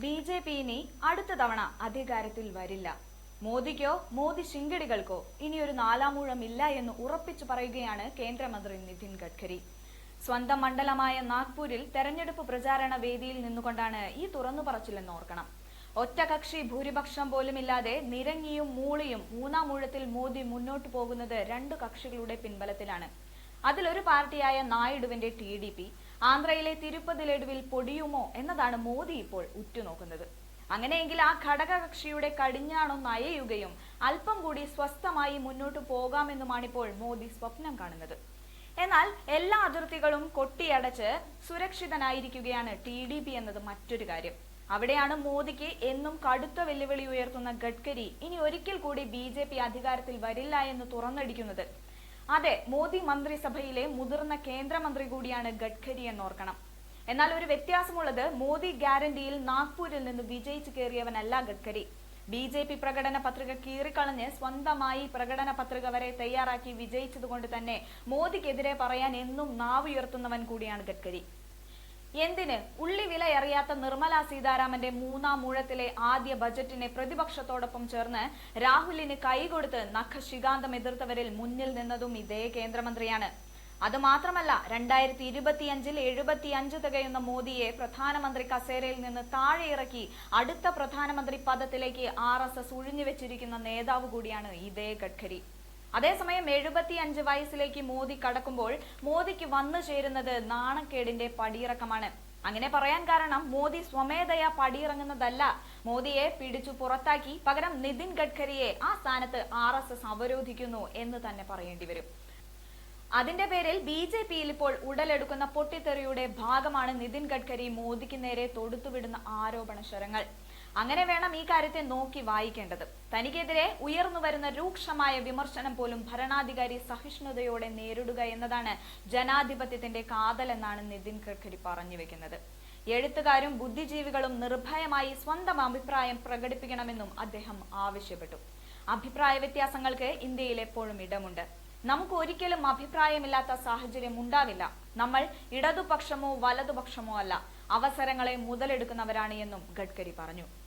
B J P ഇനി അടുത്ത തവണ അധികാരത്തിൽ വരില്ല. മോദിക്കോ മോദി ശിങ്കടികൾക്കോ ഇനി ഒരു നാലാമൂഴം ഇല്ല എന്ന് ഉറപ്പിച്ചു പറയുകയാണ് കേന്ദ്രമന്ത്രി നിതിൻ ഗഡ്കരി. സ്വന്തം മണ്ഡലമായ നാഗ്പൂരിൽ തെരഞ്ഞെടുപ്പ് പ്രചാരണ വേദിയിൽ നിന്നുകൊണ്ടാണ് ഈ തുറന്നു പറച്ചില്ലെന്ന് ഓർക്കണം. ഒറ്റകക്ഷി ഭൂരിപക്ഷം പോലുമില്ലാതെ നിരങ്ങിയും മൂളിയും മൂന്നാം ഊഴത്തിൽ മോദി മുന്നോട്ടു പോകുന്നത് രണ്ടു കക്ഷികളുടെ പിൻബലത്തിലാണ്. അതിലൊരു പാർട്ടിയായ നായിഡുവിന്റെ ടി ആന്ധ്രയിലെ തിരുപ്പതി ലഡുവിൽ പൊടിയുമോ എന്നതാണ് മോദി ഇപ്പോൾ ഉറ്റുനോക്കുന്നത്. അങ്ങനെയെങ്കിൽ ആ ഘടകകക്ഷിയുടെ കടിഞ്ഞാണോ നയയുകയും അല്പം കൂടി സ്വസ്ഥമായി മുന്നോട്ടു പോകാമെന്നുമാണിപ്പോൾ മോദി സ്വപ്നം കാണുന്നത്. എന്നാൽ എല്ലാ അതിർത്തികളും കൊട്ടിയടച്ച് സുരക്ഷിതനായിരിക്കുകയാണ് ടി ഡി പി എന്നത് മറ്റൊരു കാര്യം. അവിടെയാണ് മോദിക്ക് എന്നും കടുത്ത വെല്ലുവിളി ഉയർത്തുന്ന ഗഡ്കരി ഇനി ഒരിക്കൽ കൂടി ബി ജെ പി അധികാരത്തിൽ വരില്ല എന്ന് തുറന്നടിക്കുന്നത്. അതെ മോദി മന്ത്രിസഭയിലെ മുതിർന്ന കേന്ദ്രമന്ത്രി കൂടിയാണ് ഗഡ്കരി എന്നോർക്കണം. എന്നാൽ ഒരു വ്യത്യാസമുള്ളത് മോദി ഗ്യാരണ്ടിയിൽ നാഗ്പൂരിൽ നിന്ന് വിജയിച്ചു കയറിയവനല്ല ഗഡ്കരി. ബി ജെ പി പ്രകടന പത്രിക കീറിക്കളഞ്ഞ് സ്വന്തമായി പ്രകടന പത്രിക വരെ തയ്യാറാക്കി വിജയിച്ചതുകൊണ്ട് തന്നെ മോദിക്കെതിരെ പറയാൻ എന്നും നാവുയർത്തുന്നവൻ കൂടിയാണ് ഗഡ്കരി. എന്തിന് ഉള്ളി വില വിലയറിയാത്ത നിർമ്മല സീതാരാമന്റെ മൂന്നാം മൂഴത്തിലെ ആദ്യ ബജറ്റിനെ പ്രതിപക്ഷത്തോടൊപ്പം ചേർന്ന് രാഹുലിന് കൈകൊടുത്ത് നഖശികാന്തം എതിർത്തവരിൽ മുന്നിൽ നിന്നതും ഇതേ കേന്ദ്രമന്ത്രിയാണ്. അതുമാത്രമല്ല രണ്ടായിരത്തി ഇരുപത്തിയഞ്ചിൽ എഴുപത്തിയഞ്ച് തികയുന്ന മോദിയെ പ്രധാനമന്ത്രി കസേരയിൽ നിന്ന് താഴെ ഇറക്കി അടുത്ത പ്രധാനമന്ത്രി പദത്തിലേക്ക് ആർ എസ് എസ് ഉഴിഞ്ഞുവെച്ചിരിക്കുന്ന നേതാവ് കൂടിയാണ് ഇതേ ഗഡ്കരി. അതേസമയം എഴുപത്തി അഞ്ച് വയസ്സിലേക്ക് മോദി കടക്കുമ്പോൾ മോദിക്ക് വന്നു ചേരുന്നത് നാണക്കേടിന്റെ പടിയിറക്കമാണ്. അങ്ങനെ പറയാൻ കാരണം മോദി സ്വമേധയാ പടിയിറങ്ങുന്നതല്ല. മോദിയെ പിടിച്ചു പുറത്താക്കി പകരം നിതിൻ ഗഡ്കരിയെ ആ സ്ഥാനത്ത് ആർ എസ് എസ് അവരോധിക്കുന്നു എന്ന് തന്നെ പറയേണ്ടി വരും. അതിന്റെ പേരിൽ ബി ജെ പിയിൽ ഇപ്പോൾ ഉടലെടുക്കുന്ന പൊട്ടിത്തെറിയുടെ ഭാഗമാണ് നിതിൻ ഗഡ്കരി മോദിക്ക് നേരെ തൊടുത്തുവിടുന്ന ആരോപണ ശരങ്ങൾ. അങ്ങനെ വേണം ഈ കാര്യത്തെ നോക്കി വായിക്കേണ്ടത്. തനിക്കെതിരെ ഉയർന്നു വരുന്ന രൂക്ഷമായ വിമർശനം പോലും ഭരണാധികാരി സഹിഷ്ണുതയോടെ നേരിടുക എന്നതാണ് ജനാധിപത്യത്തിന്റെ കാതൽ എന്നാണ് നിതിൻ ഗഡ്കരി പറഞ്ഞു വെക്കുന്നത്. എഴുത്തുകാരും ബുദ്ധിജീവികളും നിർഭയമായി സ്വന്തം അഭിപ്രായം പ്രകടിപ്പിക്കണമെന്നും അദ്ദേഹം ആവശ്യപ്പെട്ടു. അഭിപ്രായ വ്യത്യാസങ്ങൾക്ക് ഇന്ത്യയിൽ എപ്പോഴും ഇടമുണ്ട്. നമുക്ക് ഒരിക്കലും അഭിപ്രായമില്ലാത്ത സാഹചര്യം ഉണ്ടാവില്ല. നമ്മൾ ഇടതുപക്ഷമോ വലതുപക്ഷമോ അല്ല. അവസരങ്ങളെ മുതലെടുക്കുന്നവരാണ് എന്നും ഗഡ്കരി പറഞ്ഞു.